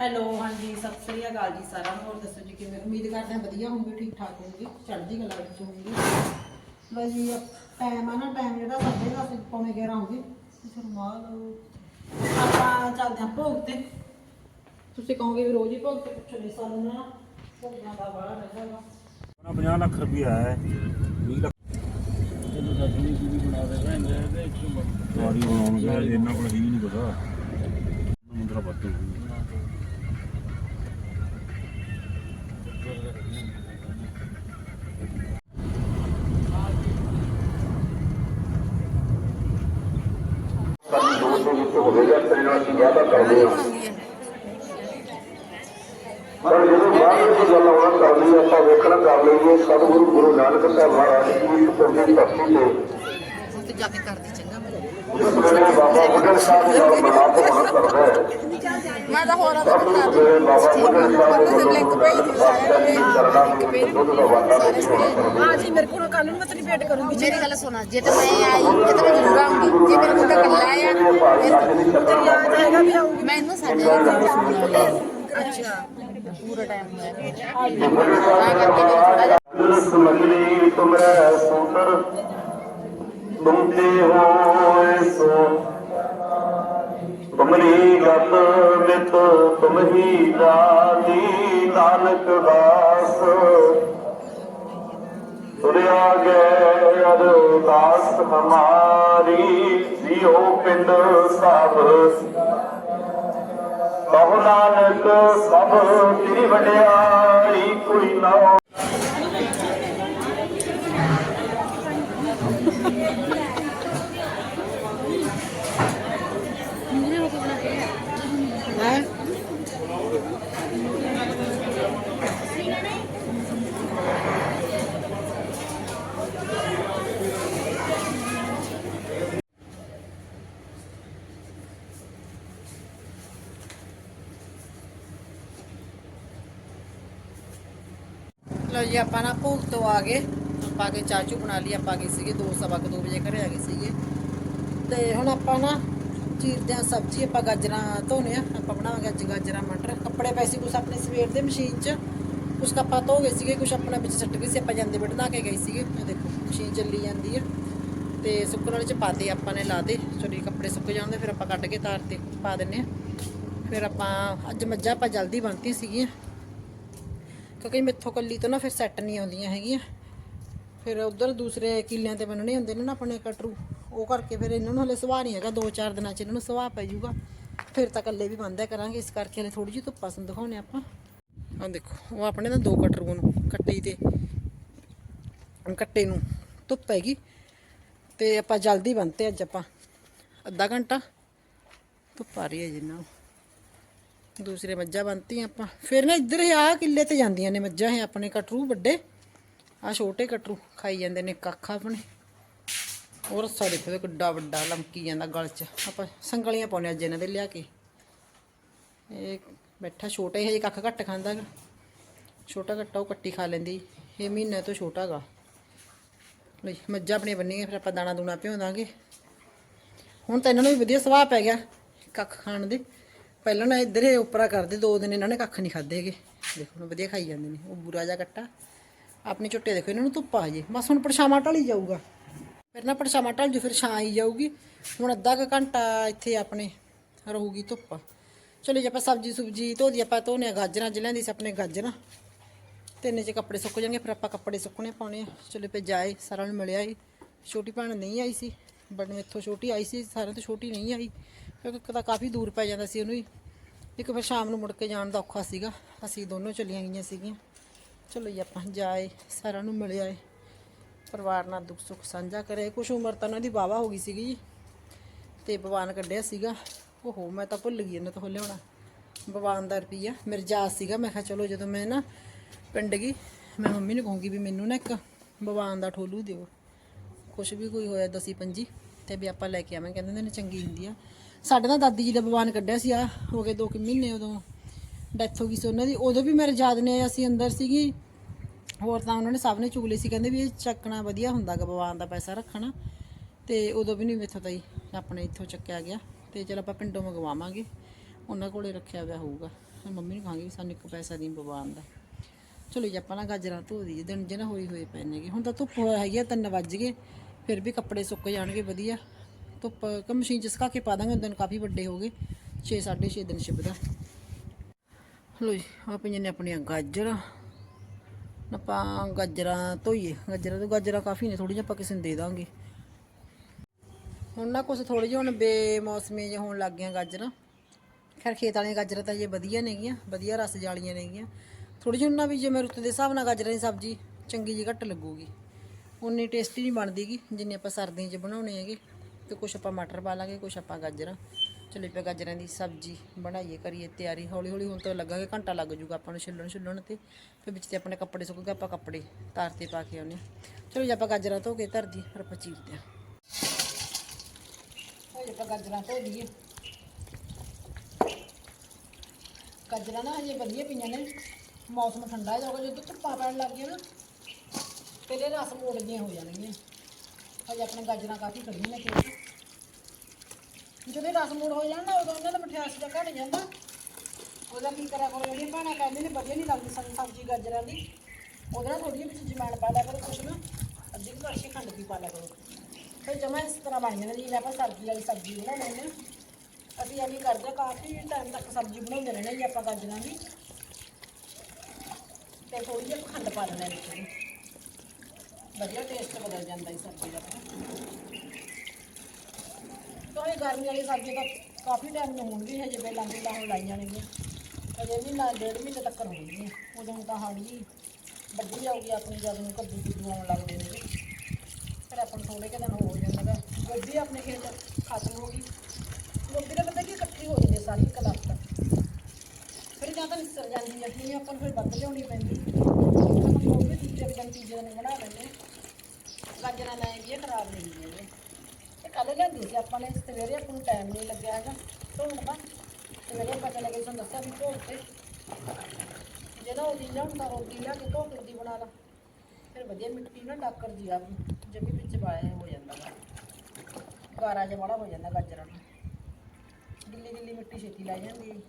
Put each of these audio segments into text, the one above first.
Hello ਹਾਂਜੀ ਸਤਿ ਸ੍ਰੀ ਅਕਾਲ ਜੀ ਸਾਰਿਆਂ ਨੂੰ। ਹੋਰ ਦੱਸੋ ਜੀ ਕਿਵੇਂ? ਉਮੀਦ ਕਰਦੇ ਹਾਂ ਵਧੀਆ ਹੋਵੋਗੇ ਠੀਕ ਠਾਕ ਹੋਵੋਗੇ ਚੜ੍ਹਦੀ ਕਲਾ ਵਿੱਚ ਹੋਵੋਗੇ। ਬਸ ਜੀ ਟਾਈਮ ਆ ਨਾ ਟਾਈਮ ਜਿਹੜਾ ਸਾਡੇ ਦਾ ਪੌਣੇ 11 ਹੋ ਗਏ। ਤੇ ਫਿਰ ਮਾਲ ਆਪਾਂ ਚੱਲਦੇ ਹਾਂ ਭੋਗ ਤੇ। ਤੁਸੀਂ ਕਹੋਗੇ ਵੀ ਰੋਜ਼ ਹੀ ਭੋਗ ਤੇ ਪੁੱਛੋ ਨਹੀਂ ਸਾਨੂੰ ਨਾ। ਭੋਗਾਂ ਦਾ ਬੜਾ ਰਹਿੰਦਾ ਵਾ। ਆਪਣਾ 50 ਲੱਖ ਰੁਪਇਆ ਹੈ। 20 ਲੱਖ। ਜਦੋਂ ਸਾਡੀ ਵੀ ਬਣਾ ਦੇ ਭੈਣ ਦੇ ਤੇ ਵਾਰੀ ਬਣਾਉਣਗੇ ਇਹਨਾਂ ਕੋਲ ਹੀ ਨਹੀਂ ਪਤਾ। ਮੁੰਦਰਾ ਬੱਤੂ ਸਾਡੀ ਦੋਸਤ ਦੇ ਵਿੱਚ ਹੋਵੇਗਾ ਤੇਰੇ ਨਾਲ ਅਸੀਂ ਵਾਅਦਾ ਕਰਦੇ ਹਾਂ ਪਰ ਜਦੋਂ ਬਾਅਦ ਵਿੱਚ ਗੱਲ ਆਉਣਾ ਕਰਨੀ ਆਪਾਂ ਵੇਖਣਾ ਕਰ ਲਈਏ ਸਤਿਗੁਰੂ ਗੁਰੂ ਨਾਨਕ ਸਾਹਿਬ ਮਹਾਰਾਜ ਜੀ ਇਸ ਧਰਤੀ ਤੇ ਜਾ ਕੇ ਕਰਦੇ ਬਾਬਾ ਬੁੱਢਾ ਸਾਹਿਬ ਦਾ ਮਨਾਪ ਹੋਣਾ ਕਰਦਾ ਹੈ ਮੈਂ ਤਾਂ ਹੋਰ ਆਦਾ ਉਸ ਵੇਲੇ ਬਾਬਾ ਬੁੱਢਾ ਸਾਹਿਬ ਦੇ ਲਿੰਕ ਭੇਜ ਚਰਨਾਂ ਨੂੰ ਦੁੱਧ ਦਾ ਵਾਟਾ ਨਹੀਂ ਹੋਣਾ ਕਰਦਾ ਹਾਂ ਜੀ ਮੇਰੇ ਕੋਲ ਕੱਲ ਨੂੰ ਮੈਂ ਤੇਰੀ ਵੇਟ ਕਰੂੰਗੀ ਮੇਰੀ ਗੱਲ ਸੁਣਾ ਜੇ ਤਾਂ ਮੈਂ ਆਈ ਜੇ ਤਾਂ ਮੈਂ ਜ਼ਰੂਰ ਆਉਂਗੀ ਜੇ ਮੇਰੇ ਮੁੰਡਾ ਕੱਲਾ ਆਇਆ ਤੇਰੀ ਆ ਜਾਏਗਾ ਵੀ ਆਉਂਗੀ ਮੈਂ ਇਹਨੂੰ ਸਾਡੇ ਨਾਲ ਸੁਣਾ ਅੱਛਾ ਪੂਰਾ ਟਾਈਮ ਹੋਇਆ ਮੈਂ ਕਰਕੇ ਮੈਨੂੰ ਥੋੜਾ ਜਿਹਾ ਦਿਲ ਸੁਮਗਲੀ ਤੁਮਰੇ ਸੂਤਰ ਤੁਮ ਤੇ ਹੋਏ ਸੋ। ਤੁਮਰੀ ਗਤ ਮਿਤ ਤੁਮ ਜਾਨੀ ਨਾਨਕ ਦਾਸ ਤੁਰਿਆ ਗਏ ਅਰਦਾਸ ਹਮਾਰੀ ਜਿਉ ਪਿੰਡ ਸਭ ਕਹੋ ਨਾਨਕ ਸਭ ਤੇਰੀ ਵਡਿਆਈ ਕੋਈ ਨਾ ਲੋ ਜੀ, ਆਪਾਂ ਨਾ ਭੋਗ ਤੋਂ ਆ ਗਏ। ਆਪਾਂ ਆ ਕੇ ਚਾਚੂ ਬਣਾ ਲਈ, ਆਪਾਂ ਗਏ ਸੀਗੇ 2 ਸਵਾ ਕੁ ਦੋ ਵਜੇ ਘਰੇ ਆ ਗਏ ਸੀਗੇ। ਤੇ ਹੁਣ ਆਪਾਂ ਨਾ ਚੀਰਦੇ ਆ ਸਬਜ਼ੀ, ਆਪਾਂ ਗਾਜਰਾਂ ਧੋਨੇ ਆ। ਆਪਾਂ ਬਣਾਵਾਂਗੇ ਅੱਜ ਗਾਜਰਾਂ, ਮਟਰ। ਕੱਪੜੇ ਪਏ ਸੀ ਕੁਛ ਆਪਣੇ ਸਵੇਰ ਦੇ ਮਸ਼ੀਨ 'ਚ, ਕੁਛ ਕੱਪਾ ਧੋ ਗਏ ਸੀਗੇ, ਕੁਛ ਆਪਣਾ ਵਿੱਚ ਸੱਟ ਗਏ ਸੀ, ਆਪਾਂ ਜਾਂਦੇ ਬੜਨਾ ਕੇ ਗਏ ਸੀਗੇ। ਇਹ ਦੇਖੋ, ਮਸ਼ੀਨ ਚੱਲੀ ਜਾਂਦੀ ਆ। ਤੇ ਸੁੱਕਣ ਵਾਲੇ 'ਚ ਪਾਤੇ ਆਪਾਂ ਨੇ ਲਾ ਦੇ ਚੋਰੀ ਕੱਪੜੇ ਸੁੱਕ ਜਾਣਦੇ ਫਿਰ ਆਪਾਂ ਕੱਢ ਕੇ ਤਾਰ ਤੇ ਪਾ ਦਿੰਨੇ ਆ। ਫਿਰ ਆਪਾਂ, ਅੱਜ ਮੱਝਾਂ ਆਪਾਂ ਜਲਦੀ ਬਣਤੀ ਸੀਗੀਆਂ। ਕਿਉਂਕਿ ਮੈਥੋਂ ਕੱਲੀ ਤੋਂ ਨਾ ਫਿਰ ਸੈੱਟ ਨਹੀਂ ਆਉਂਦੀਆਂ ਹੈਗੀਆਂ। ਫਿਰ ਉਧਰ ਦੂਸਰੇ ਕਿੱਲਿਆਂ ਤੇ ਬੰਨਣੇ ਹੁੰਦੇ ਨੇ ਨਾ ਆਪਣੇ ਕਟਰੂ। ਉਹ ਕਰਕੇ ਫਿਰ ਇਹਨਾਂ ਨੂੰ ਹਲੇ ਸੁਭਾਅ ਨਹੀਂ ਹੈਗਾ। ਦੋ ਚਾਰ ਦਿਨਾਂ ਚ ਇਹਨਾਂ ਨੂੰ ਸੁਭਾਅ ਪੈ ਜਾਊਗਾ। ਫਿਰ ਤਾਂ ਇਕੱਲੇ ਵੀ ਬੰਦਿਆ ਕਰਾਂਗੇ। ਇਸ ਕਰਕੇ ਹਲੇ ਥੋੜੀ ਜਿਹੀ ਧੁੱਪਾਂ ਸੰਦ ਦਿਖਾਉਣੇ ਆਪਾਂ। ਆਹ ਦੇਖੋ, ਉਹ ਆਪਣੇ ਨਾ ਦੋ ਕਟਰੂ ਨੂੰ, ਕੱਟੇ ਤੇ ਕੱਟੇ ਨੂੰ ਧੁੱਪ ਹੈਗੀ। ਤੇ ਆਪਾਂ ਜਲਦੀ ਬੰਨਤੇ ਅੱਜ ਆਪਾਂ। ਅੱਧਾ ਘੰਟਾ। ਧੁੱਪ ਆ ਰਹੀ ਹੈ ਜਿੰਨਾ ਦੂਸਰੇ ਮੱਝਾਂ ਬੰਨਤੀਆਂ ਆਪਾਂ। ਫਿਰ ਨਾ ਇੱਧਰ ਆ ਕਿੱਲੇ ਤੇ ਜਾਂਦੀਆਂ ਨੇ ਮੱਝਾਂ ਇਹ ਆਪਣੇ ਕਟਰੂ ਵੱਡੇ। ਆ ਛੋਟੇ ਕਟਰੂ ਖਾਈ ਜਾਂਦੇ ਨੇ ਕੱਖ ਆਪਣੇ। ਉਹ ਰੱਸਾ ਦੇਖੋ ਤੇ ਕਿੱਡਾ ਵੱਡਾ ਲਮਕੀ ਜਾਂਦਾ ਗਲ 'ਚ। ਆਪਾਂ ਸੰਗਲੀਆਂ ਪਾਉਣੇ ਅੱਜ ਇਹਨਾਂ ਦੇ ਲਿਆ ਕੇ। ਇਹ ਬੈਠਾ ਛੋਟਾ ਹੀ, ਹਜੇ ਕੱਖ ਘੱਟ ਖਾਂਦਾ ਗਾ। ਛੋਟਾ ਕੱਟਾ ਉਹ ਕੱਟੀ ਖਾ ਲੈਂਦੀ। ਇਹ ਮਹੀਨੇ ਤੋਂ ਛੋਟਾ ਗਾ। ਲਈ ਮੱਝਾਂ ਆਪਣੀਆਂ ਬੰਨੀਆਂ, ਫਿਰ ਆਪਾਂ ਦਾਣਾ ਦੂਣਾ ਭਿਉਂ ਦਾਂਗੇ ਹੁਣ ਤਾਂ ਇਹਨਾਂ ਨੂੰ ਵੀ ਵਧੀਆ ਸੁਭਾਅ ਪੈ ਗਿਆ ਕੱਖ ਖਾਣ ਦੇ। ਪਹਿਲਾਂ ਨਾ ਇੱਧਰ ਇਹ ਉਪਰਾ ਕਰਦੇ, ਦੋ ਦਿਨ ਇਹਨਾਂ ਨੇ ਕੱਖ ਨਹੀਂ ਖਾਦੇ ਹੈਗੇ। ਦੇਖੋ ਹੁਣ ਵਧੀਆ ਖਾਈ ਜਾਂਦੇ ਨੇ, ਉਹ ਬੁਰਾ ਜਿਹਾ ਕੱਟਾ। ਆਪਣੇ ਝੁੱਟੇ ਦੇਖੋ, ਇਹਨਾਂ ਨੂੰ ਧੁੱਪਾ ਹਜੇ ਬਸ ਹੁਣ ਪਰਛਾਵਾਂ ਢਲੀ ਜਾਊਗਾ। ਫਿਰ ਨਾ ਪਰਛਾਵਾਂ ਢਲ ਜੂ, ਫਿਰ ਛਾਂ ਆਈ ਜਾਊਗੀ। ਹੁਣ ਅੱਧਾ ਕੁ ਘੰਟਾ ਇੱਥੇ ਆਪਣੇ ਰਹੂਗੀ ਧੁੱਪ। ਚਲੋ ਜੇ, ਆਪਾਂ ਸਬਜੀ ਸੁਬਜੀ ਧੋਦੀ ਆਪਾਂ ਧੋਨੇ ਆ ਗਾਜਰਾਂ, ਅੱਜ ਲੈਂਦੀ ਸੀ ਆਪਣੇ ਗਾਜਰਾਂ। ਤਿੰਨ ਚ ਕੱਪੜੇ ਸੁੱਕ ਜਾਣਗੇ, ਫਿਰ ਆਪਾਂ ਕੱਪੜੇ ਸੁੱਕਣੇ ਪਾਉਣੇ ਆ। ਚਲੋ ਪੇ ਜਾਏ, ਸਾਰਿਆਂ ਨੂੰ ਮਿਲਿਆ ਸੀ ਛੋਟੀ ਭੈਣ ਨਹੀਂ ਆਈ ਸੀ, ਬਟ ਮੇਥੋਂ ਛੋਟੀ ਆਈ ਸੀ, ਸਾਰਿਆਂ ਤੋਂ ਛੋਟੀ ਨਹੀਂ ਆਈ। ਕਿਉਂਕਿ ਇੱਕ ਤਾਂ ਕਾਫੀ ਦੂਰ ਪੈ ਜਾਂਦਾ ਸੀ ਉਹਨੂੰ ਹੀ। ਇੱਕ ਫਿਰ ਸ਼ਾਮ ਨੂੰ ਮੁੜ ਕੇ ਜਾਣ ਦਾ ਔਖਾ ਸੀਗਾ। ਅਸੀਂ ਦੋਨੋਂ ਚਲੀਆਂ ਗਈਆਂ ਸੀਗੀਆਂ। ਚਲੋ ਜੀ, ਆਪਾਂ ਜਾਏ, ਸਾਰਿਆਂ ਨੂੰ ਮਿਲ ਆਏ। ਪਰਿਵਾਰ ਨਾਲ ਦੁੱਖ ਸੁੱਖ ਸਾਂਝਾ ਕਰੇ। ਕੁਛ ਉਮਰ ਤਾਂ ਉਹਨਾਂ ਦੀ ਵਾਵਾ ਹੋ ਗਈ ਸੀਗੀ ਜੀ। ਤੇ ਬਵਾਨ ਕੱਢਿਆ ਸੀਗਾ। ਓਹੋ, ਮੈਂ ਤਾਂ ਭੁੱਲ ਗਈ ਇਹਨਾਂ ਤੋਂ ਲਿਆਉਣਾ ਬਵਾਨ ਦਾ ਰੁਪਈਆ। ਮੇਰੇ ਯਾਦ ਸੀਗਾ। ਮੈਂ ਕਿਹਾ, ਚਲੋ ਜਦੋਂ ਮੈਂ ਨਾ ਪਿੰਡ ਗਈ, ਮੈਂ ਮੰਮੀ ਨੂੰ ਕਹੂੰਗੀ ਵੀ ਮੈਨੂੰ ਨਾ ਇੱਕ ਬਵਾਨ ਦਾ ਠੋਲੂ ਦਿਓ। ਕੁਛ ਵੀ ਕੋਈ ਹੋਇਆ ਦਸੀ ਪੰਜੀ ਤੇ ਵੀ ਆਪਾਂ ਲੈ ਕੇ ਆਵਾਂਗੇ। ਕਹਿੰਦੇ ਨੇ, ਚੰਗੀ ਹੁੰਦੀ ਆ। ਸਾਡੇ ਤਾਂ ਦਾਦੀ ਜੀ ਦਾ ਬਵਾਨ ਕੱਢਿਆ ਸੀ ਆ ਹੋ ਗਏ 2 ਕਿ ਮਹੀਨੇ ਉਦੋਂ ਡੈਥ ਹੋ ਗਈ ਸੀ ਉਹਨਾਂ ਦੀ। ਉਦੋਂ ਵੀ ਮੇਰੇ ਯਾਦ ਨੇ ਅਸੀਂ ਅੰਦਰ ਸੀਗੀ। ਹੋਰ ਤਾਂ ਉਹਨਾਂ ਨੇ ਸਭ ਨੇ ਚੁਗਲੇ ਸੀ, ਕਹਿੰਦੇ ਵੀ ਇਹ ਚੱਕਣਾ ਵਧੀਆ ਹੁੰਦਾ ਗਾ ਭਗਵਾਨ ਦਾ ਪੈਸਾ ਰੱਖਣਾ। ਤੇ ਉਦੋਂ ਵੀ ਨਹੀਂ ਮੇਥੋਂ ਤਾਂ ਹੀ ਆਪਣੇ ਇੱਥੋਂ ਚੱਕਿਆ ਗਿਆ। ਤੇ ਚਲ ਆਪਾਂ ਪਿੰਡੋਂ ਮੰਗਵਾਵਾਂਗੇ। ਉਹਨਾਂ ਕੋਲੇ ਰੱਖਿਆ ਹੋਇਆ ਹੋਊਗਾ। ਮੰਮੀ ਨੂੰ ਕਹਾਂਗੇ ਸਾਨੂੰ ਇੱਕ ਪੈਸਾ ਨਹੀਂ ਬਵਾਨ ਦਾ। ਚਲੋ ਜੀ, ਆਪਾਂ ਨਾ ਗਾਜਰਾਂ ਧੋ ਦਈਏ। ਦਿਨ ਜਿਹਨਾਂ ਹੋਈ ਹੋਏ ਪਏ ਨੇਗੇ। ਹੁਣ ਤਾਂ ਧੁੱਪ ਹੈਗੀ ਆ, ਤਿੰਨ ਵੱਜ ਗਏ। ਫਿਰ ਵੀ ਕੱਪੜੇ ਸੁੱਕ ਜਾਣਗੇ, ਵਧੀਆ। ਧੁੱਪ ਕਿ ਮਸ਼ੀਨ 'ਚ ਸੁਕਾ ਕੇ ਪਾ ਦਾਂਗੇ ਦਿਨ ਕਾਫੀ ਵੱਡੇ ਹੋ ਗਏ। 6 6.5 ਦਿਨ ਛਿਪਦਾ। ਲੋ ਜੀ ਆ ਪਈਆਂ ਨੇ ਆਪਣੀਆਂ ਗਾਜਰਾਂ। ਆਪਾਂ ਗਾਜਰਾਂ ਧੋਈਏ। ਗਾਜਰਾਂ ਤੋਂ ਗਾਜਰਾਂ ਕਾਫੀ ਨੇ ਥੋੜੀ ਜਿਹਾ ਆਪਾਂ ਕਿਸੇ ਨੂੰ ਦੇ ਦਾਂਗੇ। ਹੁਣ ਨਾ ਕੁਝ ਥੋੜੀ ਜਿਹੀ ਹੁਣ ਬੇਮੌਸਮੀ ਜਿਹੇ ਹੋਣ ਲੱਗ ਗਈਆਂ ਗਾਜਰਾਂ। ਖੈਰ, ਖੇਤ ਵਾਲੀਆਂ ਗਾਜਰਾਂ ਤਾਂ ਜੇ ਵਧੀਆ ਨੇਗੀਆਂ ਵਧੀਆ ਰਸ ਜਾਲੀਆਂ ਨੇਗੀਆਂ ਥੋੜੀ ਜਿਹੀ ਉਹਨਾਂ ਵੀ ਜਿਵੇਂ ਰੁੱਤ ਦੇ ਹਿਸਾਬ ਨਾਲ ਗਾਜਰਾਂ ਦੀ ਸਬਜ਼ੀ ਚੰਗੀ ਜੀ ਘੱਟ ਲੱਗੂਗੀ। ਉਨੀ ਟੇਸਟੀ ਨਹੀਂ ਬਣਦੀਗੀ, ਜਿੰਨੀ ਆਪਾਂ ਸਰਦੀਆਂ 'ਚ ਬਣਾਉਣੇ ਹੈਗੇ। ਤੇ ਕੁਛ ਆਪਾਂ ਮਟਰ ਪਾ ਲਾਂਗੇ, ਕੁਛ ਆਪਾਂ ਗਾਜਰਾਂ। ਚਲੋ ਪੇ ਗਾਜਰਾਂ ਦੀ ਸਬਜ਼ੀ ਬਣਾਈਏ, ਕਰੀਏ ਤਿਆਰੀ। ਹੌਲੀ ਹੌਲੀ ਹੁਣ ਤਾਂ ਲੱਗਾਂਗੇ, ਘੰਟਾ ਲੱਗ ਜਾਊਗਾ ਆਪਾਂ ਨੂੰ ਛਿੱਲਣ ਛਿੱਲਣ ਤੇ। ਫਿਰ ਵਿੱਚ ਤੇ ਆਪਣੇ ਕੱਪੜੇ ਸੁੱਕ ਗਏ, ਆਪਾਂ ਕੱਪੜੇ ਤਾਰ ਤੇ ਪਾ ਕੇ ਆਉਨੇ ਚਲੋ ਜੀ, ਆਪਾਂ ਗਾਜਰਾਂ ਧੋ ਕੇ ਧਰਦੀ ਫਿਰ ਆਪਾਂ ਚੀਰਦੇ ਹਾਂ। ਉਹ ਆਪਾਂ ਗਾਜਰਾਂ ਧੋ ਲਈਏ। ਗਾਜਰਾਂ ਨਾ ਹਜੇ ਵਧੀਆ ਪਈਆਂ ਨੇ। ਮੌਸਮ ਠੰਡਾ ਜਾਊਗਾ ਜਦੋਂ ਧੁੱਪਾਂ ਪੈਣ ਲੱਗ ਗਈਆਂ ਨਾ ਤੇਰੇ ਰਸ ਮੋੜਦੀਆਂ ਹੋ ਜਾਣਗੀਆਂ। ਹਜੇ ਆਪਣੇ ਗਾਜਰਾਂ ਕਾਫੀ ਖੜੀਆਂ ਨੇ ਖੇਤ ਜਦੋਂ ਇਹ ਰਸ ਮੋੜ ਹੋ ਜਾਣ ਨਾ, ਉਦੋਂ ਉਹਨਾਂ ਦਾ ਮਠਿਆਸ ਦਾ ਘਟ ਜਾਂਦਾ। ਉਹਦਾ ਕੀ ਕਰਿਆ ਕਰੋ ਜਿਹੜੀਆਂ ਭੈਣਾਂ ਕਹਿੰਦੇ ਨੇ, ਵਧੀਆ ਨਹੀਂ ਲੱਗਦੀ ਸਾਨੂੰ ਸਬਜ਼ੀ ਗਾਜਰਾਂ ਦੀ। ਉਹਦੇ ਨਾਲ ਥੋੜੀ ਜਿਹੀ ਵਿੱਚ ਜਮੈਣ ਪਾ ਲਿਆ ਕਰੋ, ਕੁਛ ਨਾ। ਅੱਧੀ ਕੁ ਕੜਛੀ ਖੰਡ ਵੀ ਪਾ ਲਿਆ ਕਰੋ। ਫਿਰ ਜਮਾ ਇਸ ਤਰ੍ਹਾਂ ਬਣ ਜਾਂਦੀ, ਜਿਵੇਂ ਆਪਾਂ ਸਬਜ਼ੀ ਵਾਲੀ ਸਬਜ਼ੀ ਬਣਾਉਂਦੇ ਨੇ ਅਸੀਂ ਐਵੇਂ ਕਰਦੇ ਕਾਫੀ ਟਾਈਮ ਤੱਕ ਸਬਜ਼ੀ ਬਣਾਉਂਦੇ ਰਹਿੰਦੇ ਜੀ ਆਪਾਂ ਗਾਜਰਾਂ ਦੀ। ਤੇ ਥੋੜੀ ਜਿਹੀ ਖੰਡ ਪਾ ਲੈਣਾ ਵਿੱਚ। ਵਧੀਆ ਟੇਸਟ ਬਦਲ ਜਾਂਦਾ ਇਸ ਸਬਜ਼ੀ ਦਾ ਤਾਂ। ਇਹ ਗਰਮੀ ਵਾਲੀ ਸਬਜ਼ੀ ਤਾਂ ਕਾਫੀ ਟਾਈਮ ਨੂੰ ਹੈ ਹਜੇ ਬੇਲਾਂ ਬੇਲਾਂ ਹੁਣ ਲਾਈਆਂ ਲਾਈ ਅਜੇ ਵੀ ਮਹੀਨਾ ਡੇਢ ਮਹੀਨੇ ਤੱਕ ਹੋਣਗੀਆਂ ਉਦੋਂ ਤਾਂ ਹਾੜੀ ਵੱਡੀ ਜਾਊਗੀ ਆਪਣੀ ਜਦ ਨੂੰ ਕੱਦੂ ਕੁੱਦੂ ਆਉਣ ਲੱਗਦੇ ਨੇ ਫਿਰ ਆਪਾਂ ਨੂੰ ਥੋੜੇ ਕੁ ਦਿਨ ਹੋ ਜਾਂਦਾ ਗਾ ਗੋਭੀ ਆਪਣੇ ਖੇਤ ਖਤਮ ਹੋ ਗਈ। ਗੋਭੀ ਦਾ ਪਤਾ ਕਿ ਇਕੱਠੀ ਹੋ ਜਾਂਦੀ ਸਾਰੀ ਇੱਕ ਲੱਤ ਫਿਰ ਜਾਂ ਤਾਂ ਨਿਸਰ ਜਾਂਦੀ ਹੈ ਨਹੀਂ ਆਪਾਂ ਨੂੰ ਫਿਰ ਵੱਧ ਲਿਆਉਣੀ ਪੈਂਦੀ। ਗੋਭੀ ਤੀਜੇ ਦਿਨ ਬਣਾ ਲੈਂਦੇ। ਗਾਜਰਾਂ ਲੈ ਆਈਏ, ਖਰਾਬ ਨਹੀਂ ਹੁੰਦੀਆਂ ਇਹ। ਕੱਲ ਲਿਆਂਦੀ ਸੀ ਆਪਾਂ ਨੇ, ਸਵੇਰੇ ਆਪਾਂ ਨੂੰ ਟਾਈਮ ਨਹੀਂ ਲੱਗਿਆ ਹੈਗਾ। ਧੋਣ ਦਾ। ਸਵੇਰੇ ਪਤਾ ਲੱਗੇ ਗਏ ਦੱਸਿਆ ਵੀ ਧੋ ਤੇ ਜਿਹੜਾ ਉਹ ਲੀਲਾ ਹੁੰਦਾ, ਰੋਟੀ ਲਿਆ ਕੇ ਧੋ ਕੇ ਉਹਦੀ ਬਣਾ ਲਾ। ਫਿਰ ਵਧੀਆ ਮਿੱਟੀ ਨਾ ਡਾਕਰ ਜੀ ਆ ਜਮੀ ਵਿੱਚ ਵਾਇਆ ਹੋ ਜਾਂਦਾ ਗਾਰਾ ਜਿਹਾ ਵਾਲਾ ਹੋ ਜਾਂਦਾ ਗਾਜਰਾਂ ਨੂੰ ਗਿੱਲੀ ਗਿੱਲੀ ਮਿੱਟੀ ਛੇਤੀ ਲੈ ਜਾਂਦੀ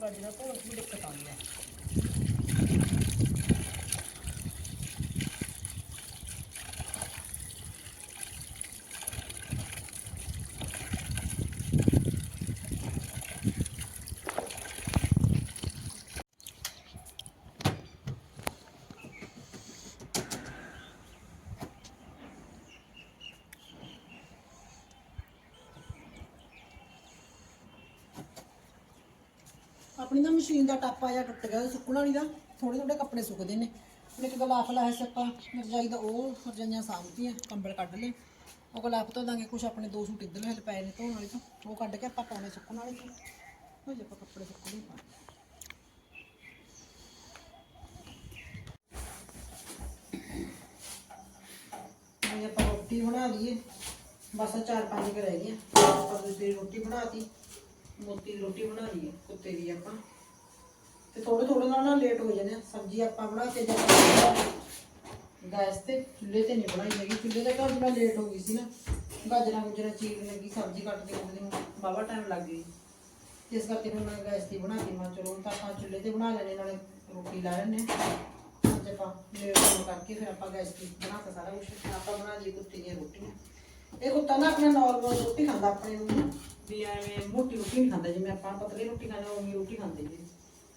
ਗਾਜਰਾਂ ਧੋਣ 'ਚ ਵੀ ਦਿੱਕਤ ਆਉਂਦੀ ਹੈ। ਆਪਣੀ ਨਾ ਮਸ਼ੀਨ ਦਾ ਟਾਪਾ ਜਿਹਾ ਟੁੱਟ ਗਿਆ ਉਹ ਸੁੱਕਣ ਵਾਲੀ ਦਾ ਥੋੜੇ ਥੋੜੇ ਕੱਪੜੇ ਸੁੱਕਦੇ ਨੇ। ਹੁਣ ਇੱਕ ਗਲਾਫ ਲਾਇਆ ਸੀ ਆਪਾਂ ਰਜਾਈ ਦਾ ਉਹ ਰਜਾਈਆਂ ਸਾਂਭਤੀਆਂ ਕੰਬਲ ਕੱਢ ਲਏ। ਉਹ ਗਲਾਫ ਧੋ ਦਾਂਗੇ ਕੁਝ ਆਪਣੇ ਦੋ ਸੂਟ ਇੱਧਰ ਹਿਲ ਪਏ ਨੇ ਧੋਣ ਵਾਲੇ ਤੋਂ, ਉਹ ਕੱਢ ਕੇ ਆਪਾਂ ਪਾਉਣੇ ਸੁੱਕਣ ਵਾਲੇ ਤੋਂ। ਹੋ ਜੇ ਆਪਾਂ ਕੱਪੜੇ ਸੁੱਕਣੇ ਪਾ ਹੁਣ ਆਪਾਂ ਰੋਟੀ ਬਣਾ ਲਈਏ। ਬਸ ਚਾਰ ਪੰਜ ਕੁ ਰਹਿ ਗਈਆਂ। ਆਪਾਂ ਦੂਜੀ ਰੋਟੀ ਬਣਾਤੀ, ਮੋਤੀ ਦੀ ਰੋਟੀ ਬਣਾ ਲਈਏ, ਕੁੱਤੇ ਦੀ ਆਪਾਂ। ਤੇ ਥੋੜੇ ਥੋੜੇ ਨਾਲ ਨਾ ਲੇਟ ਹੋ ਜਾਂਦੇ ਆ। ਸਬਜ਼ੀ ਆਪਾਂ ਬਣਾ ਕੇ ਜਾਂ ਗੈਸ ਤੇ ਚੁੱਲ੍ਹੇ ਤੇ ਨਹੀਂ ਬਣਾਈ ਹੈਗੀ। ਚੁੱਲ੍ਹੇ ਤੇ ਘਰ ਮੈਂ ਲੇਟ ਹੋ ਗਈ ਸੀ ਨਾ। ਗਾਜਰਾਂ ਗੁਜਰਾਂ ਚੀਰਨ ਲੱਗੀ ਸਬਜ਼ੀ ਕੱਟਦੇ ਕੱਟਦੇ ਨੂੰ ਬਾਵਾ ਟਾਈਮ ਲੱਗ ਗਈ। ਇਸ ਕਰਕੇ ਫਿਰ ਮੈਂ ਗੈਸ ਤੇ ਬਣਾ ਕੇ ਮੈਂ ਕਿਹਾ ਚਲੋ ਹੁਣ ਤਾਂ ਆਪਾਂ ਚੁੱਲ੍ਹੇ ਤੇ ਬਣਾ ਲੈਣੇ, ਨਾਲੇ ਰੋਟੀ ਲਾ ਲੈਣੇ ਅੱਜ ਆਪਾਂ ਲੇਟ ਹੋਣ ਕਰਕੇ ਫਿਰ ਆਪਾਂ ਗੈਸ ਤੇ ਬਣਾ ਕੇ ਸਾਰਾ ਕੁਝ ਆਪਾਂ ਬਣਾ ਲਈ ਕੁੱਤੇ ਦੀਆਂ ਰੋਟੀਆਂ। ਇਹ ਕੁੱਤਾ ਨਾ ਆਪਣਾ ਨਾਰਮਲ ਰੋਟੀ ਖਾਂਦਾ, ਆਪਣੇ ਨੂੰ ਵੀ ਐਵੇਂ ਮੋਟੀ ਰੋਟੀ ਨਹੀਂ ਖਾਂਦਾ, ਜਿਵੇਂ ਆਪਾਂ ਪਤਲੀ ਰੋਟੀ ਖਾਂਦੇ ਹਾਂ, ਉਵੇਂ ਰੋਟੀ ਖਾਂਦੇ ਜੀ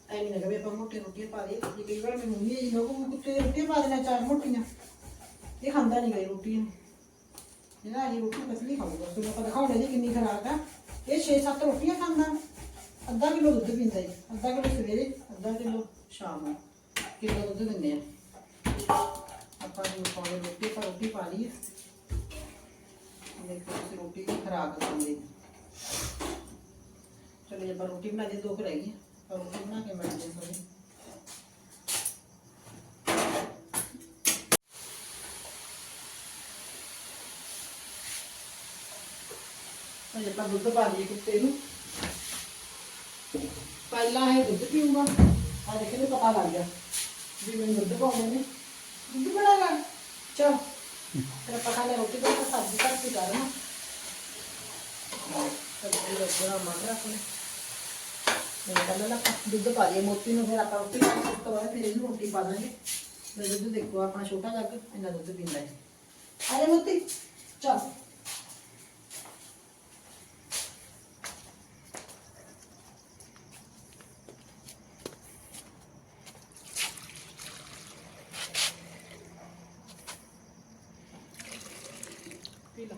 ਐ ਨਹੀਂ ਲੱਗਾ ਆਪਾਂ ਮੋਟੀ ਰੋਟੀਆਂ ਪਾ ਦੇ ਜੇ ਕਈ ਵਾਰ ਮੈਨੂੰ ਨਹੀਂ ਜੀ ਲੋਕ ਕੁੱਤੇ ਦੀਆਂ ਰੋਟੀਆਂ ਪਾ ਦੇਣਾ ਚਾਰ ਮੋਟੀਆਂ। ਇਹ ਖਾਂਦਾ ਨਹੀਂ ਗਈ ਰੋਟੀ ਨੂੰ। ਜਿਹੜਾ ਇਹ ਰੋਟੀ ਪਤਲੀ ਖਾਊਗਾ ਤੁਹਾਨੂੰ ਆਪਾਂ ਦਿਖਾਉਣੇ ਜੀ ਕਿੰਨੀ ਖਰਾਕ ਆ। ਇਹ 6-7 ਰੋਟੀਆਂ ਖਾਂਦਾ, ਅੱਧਾ ਕਿਲੋ ਦੁੱਧ ਪੀਂਦਾ ਜੀ, ਅੱਧਾ ਕਿਲੋ ਸਵੇਰੇ, ਅੱਧਾ ਕਿਲੋ ਸ਼ਾਮ ਨੂੰ, ਕਿਲੋ ਦੁੱਧ ਦਿੰਦੇ ਆ। ਆਪਾਂ ਨੂੰ ਪਾਉਣੇ ਰੋਟੀ ਪਰ ਰੋਟੀ ਪਾ ਲਈ ਦੇਖੋ ਤੁਸੀਂ ਰੋਟੀ ਦੀ ਖਰਾਕ ਖਾਂਦੇ ਚਲੋ ਜੇ, ਆਪਾਂ ਰੋਟੀ ਬਣਾ ਲਈ ਦੋ ਕੁ ਰਹਿ ਗਈਆਂ। ਆਪਾਂ ਬਣਾ ਕੇ ਮਿਲਦੇ ਹਾਂ ਥੋੜੀ ਅਜੇ ਆਪਾਂ ਦੁੱਧ ਪਾ ਲਈਏ ਕੁੱਤੇ ਨੂੰ। ਪਹਿਲਾਂ ਇਹ ਦੁੱਧ ਪੀਊਗਾ। ਆ ਦੇਖ ਇਹਨੂੰ ਪਤਾ ਲੱਗ ਗਿਆ ਵੀ ਮੈਨੂੰ ਦੁੱਧ ਪਾਉਂਦੇ ਨੇ। ਦੁੱਧ ਬਣਾਗਾ ਚਲ, ਫਿਰ ਆਪਾਂ ਖਾਣੇ ਰੋਟੀ ਦਾ ਸਬਜ਼ੀ ਕੱਟ ਕੇ ਕਰਨਾ। ਸਬਜ਼ੀ ਦਾ ਬੜਾ ਮਨ ਰੱਖਣਾ ਮੇਰੇ ਨਾ ਆਪਾਂ ਦੁੱਧ ਪਾ ਲਈਏ, ਮੋਤੀ ਨੂੰ ਫਿਰ ਆਪਾਂ ਰੋਟੀ ਉਸ ਤੋਂ ਬਾਅਦ ਫਿਰ ਇਹਨੂੰ ਰੋਟੀ ਪਾ ਦਾਂਗੇ। ਤੇ ਦੁੱਧ ਦੇਖੋ, ਆਪਣਾ ਛੋਟਾ ਜੱਗ, ਇੰਨਾ ਦੁੱਧ ਪੀਂਦਾ ਹੈ। ਆ ਮੋਤੀ, ਚੱਲ। ਪੀ ਲਾ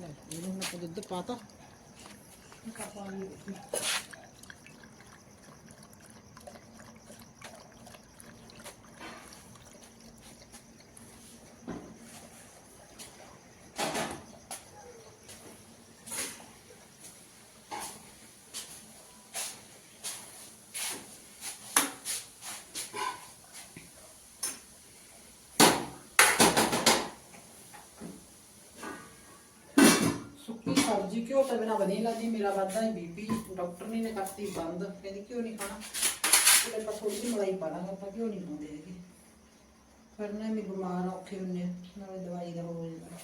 ਲੈ, ਇਹਨੂੰ ਹੁਣ ਦੁੱਧ ਪਾਤਾ। ਕਾਪਾ ਵੀ ਦੇਖੀ ਸੁੱਕੀ ਸਬਜ਼ੀ ਘਿਓ ਤੋਂ ਬਿਨਾ ਵਧੀਆ ਲੱਗਦੀ, ਮੇਰਾ ਵੱਧਦਾ ਹੈ ਬੀਪੀ, ਡਾਕਟਰ ਨੇ ਨੇ ਕਰਤੀ ਬੰਦ, ਕਹਿੰਦੀ ਘਿਓ ਨਹੀਂ ਖਾਣਾ। ਤੇ ਆਪਾਂ ਥੋੜੀ ਜਿਹੀ ਮਲਾਈ ਪਾ ਲਾਂਗੇ ਆਪਾਂ ਘਿਓ ਨਹੀਂ ਪਾਉਂਦੇ ਹੈਗੇ। ਫਿਰ ਨਾ ਮੈਂ ਬਿਮਾਰ ਔਖੇ ਹੁੰਨੇ ਨਾਲੇ ਦਵਾਈ ਦਾ ਹੋ ਜਾਂਦਾ।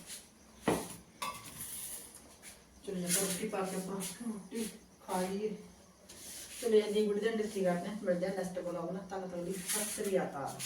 ਚਲੋ ਜੀ, ਰੋਟੀ ਪਾ ਕੇ ਆਪਾਂ ਰੋਟੀ ਖਾ ਲਈਏ ਚਲੋ ਜੀ ਗੁੱਡ ਦਿਨ ਡਿਸੀ ਕਰਦੇ ਮਿਲਦੇ ਹਾਂ ਨੈਕਸਟ ਬਲੌਗ ਨਾਲ ਤੱਕ ਤੱਕ ਸਤਿ ਸ੍ਰੀ ਅਕਾਲ।